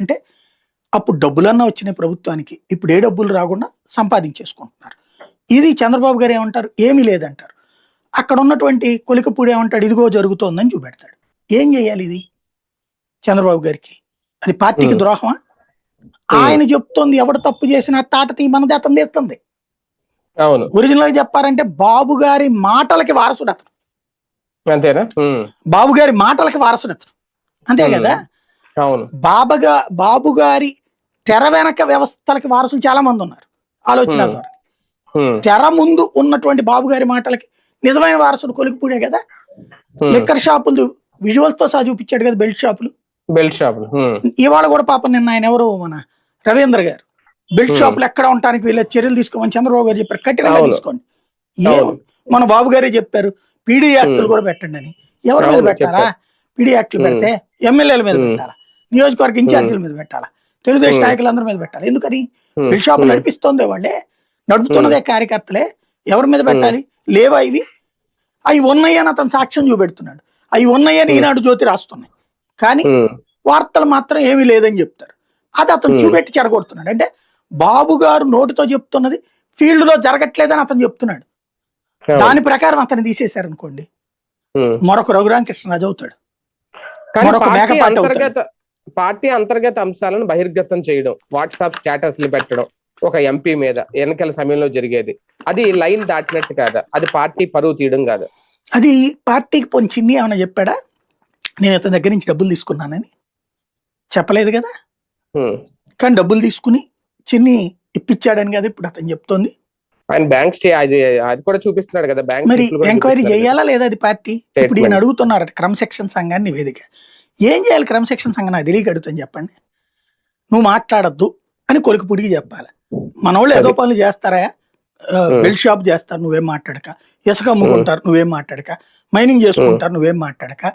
అంటే అప్పుడు డబ్బులన్నా వచ్చినాయి ప్రభుత్వానికి. ఇప్పుడు ఏ డబ్బులు రాకుండా సంపాదించేసుకుంటున్నారు. ఇది చంద్రబాబు గారు ఏమంటారు? ఏమీ లేదంటారు. అక్కడ ఉన్నటువంటి కొలికపూడి ఏమంటాడు? ఇదిగో జరుగుతోందని చూపెడతాడు. ఏం చేయాలి ఇది చంద్రబాబు గారికి? అది పార్టీకి. ద్రోహమా? ఆయన చెప్తోంది ఎవడు తప్పు చేసినా తాట తీయమన్నది అతను తీస్తుంది ఒరిజినల్గా చెప్పారంటే బాబు గారి మాటలకి వారసుడు అతను. అంతేనా? బాబు గారి మాటలకి వారసుడు అతను. అంతే. కదా? బాబగా బాబు గారి తెర వెనక వ్యవస్థలకి వారసులు చాలా మంది ఉన్నారు ఆలోచన. ద్వారా తెర ముందు ఉన్నటువంటి బాబు గారి మాటలకి నిజమైన వారసుడు కొలికిపూడే కదా. లిక్కర్ షాపులు విజువల్స్తో సహా చూపించాడు కదా బెల్ట్ షాపులు బెల్ట్ షాపులు ఇవాళ కూడా పాపం నిన్న ఆయన ఎవరు మన రవీంద్ర గారు బెల్ట్. షాపులు ఎక్కడ ఉండటానికి వీళ్ళ చర్యలు తీసుకోమని చంద్రబాబు గారు చెప్పారు కఠినంగా. తీసుకోండి ఏం. మన బాబు గారే చెప్పారు పీడీ యాక్టులు. కూడా పెట్టండి అని ఎవరి మీద చెప్పారు. పీడీ యాక్టులు. పెడితే ఎమ్మెల్యేల మీద Hmm. నియోజకవర్గ ఇన్ఛార్జీల మీద పెట్టాలా? తెలుగుదేశం. నాయకులందరి మీద పెట్టాలి? ఎందుకని? బెల్ట్ షాపులు నడిపిస్తోంది వాళ్ళే. నడుపుతున్నదే కార్యకర్తలే. ఎవరి మీద పెట్టాలి? లేవా ఇవి? అవి ఉన్నాయని అతను సాక్ష్యం చూపెడుతున్నాడు. అవి ఉన్నాయని. ఈనాడు జ్యోతి రాస్తున్నాయి. కానీ వార్తలు మాత్రం ఏమీ లేదని చెప్తారు. అది అతను. చూపెట్టి చెడగొడుతున్నాడు అంటే బాబు గారు నోటితో చెప్తున్నది ఫీల్డ్లో జరగట్లేదని అతను చెప్తున్నాడు. దాని ప్రకారం అతను తీసేశారు అనుకోండి. మరొక రఘురామకృష్ణరాజు అవుతాడు. కానీ మరొక మేకపాటి అవుతాడు. పార్టీ అంతర్గత అంశాలను బహిర్గతం చేయడం వాట్సాప్ స్టేటస్లు పెట్టడం ఒక ఎంపీ మీద ఎన్నికల సమయంలో జరిగేది. అది లైన్ దాటినట్టు కాదా. అది పార్టీ పరువు తీయడం కాదు. అది పార్టీకి పోని చిన్ని ఏమైనా చెప్పాడా? నేను అతని దగ్గర నుంచి డబ్బులు తీసుకున్నానని. చెప్పలేదు కదా? కానీ డబ్బులు తీసుకుని చిన్ని ఇప్పించాడని కదా ఇప్పుడు అతను చెప్తోంది. ఆయన బ్యాంక్ స్టే అది అది కూడా చూపిస్తున్నాడు కదా బ్యాంక్ మరి ఎంక్వైరీ. చేయాలా లేదా అది పార్టీ? ఇప్పుడు ఈయన. అడుగుతున్నారట క్రమశిక్షణ సంఘాన్ని నివేదిక ఏం చేయాలి క్రమశిక్షణ సంఘం? నాకు తెలియక అడుగుతాను చెప్పండి. నువ్వు మాట్లాడద్దు అని కొలికిపుడికి చెప్పాలి. మన వాళ్ళు ఏదో. పనులు చేస్తారా. బెల్ట్ షాప్ చేస్తారు నువ్వేం మాట్లాడక. ఇసుక అమ్ముకుంటారు నువ్వేం మాట్లాడక. మైనింగ్ చేసుకుంటారు నువ్వేం మాట్లాడక.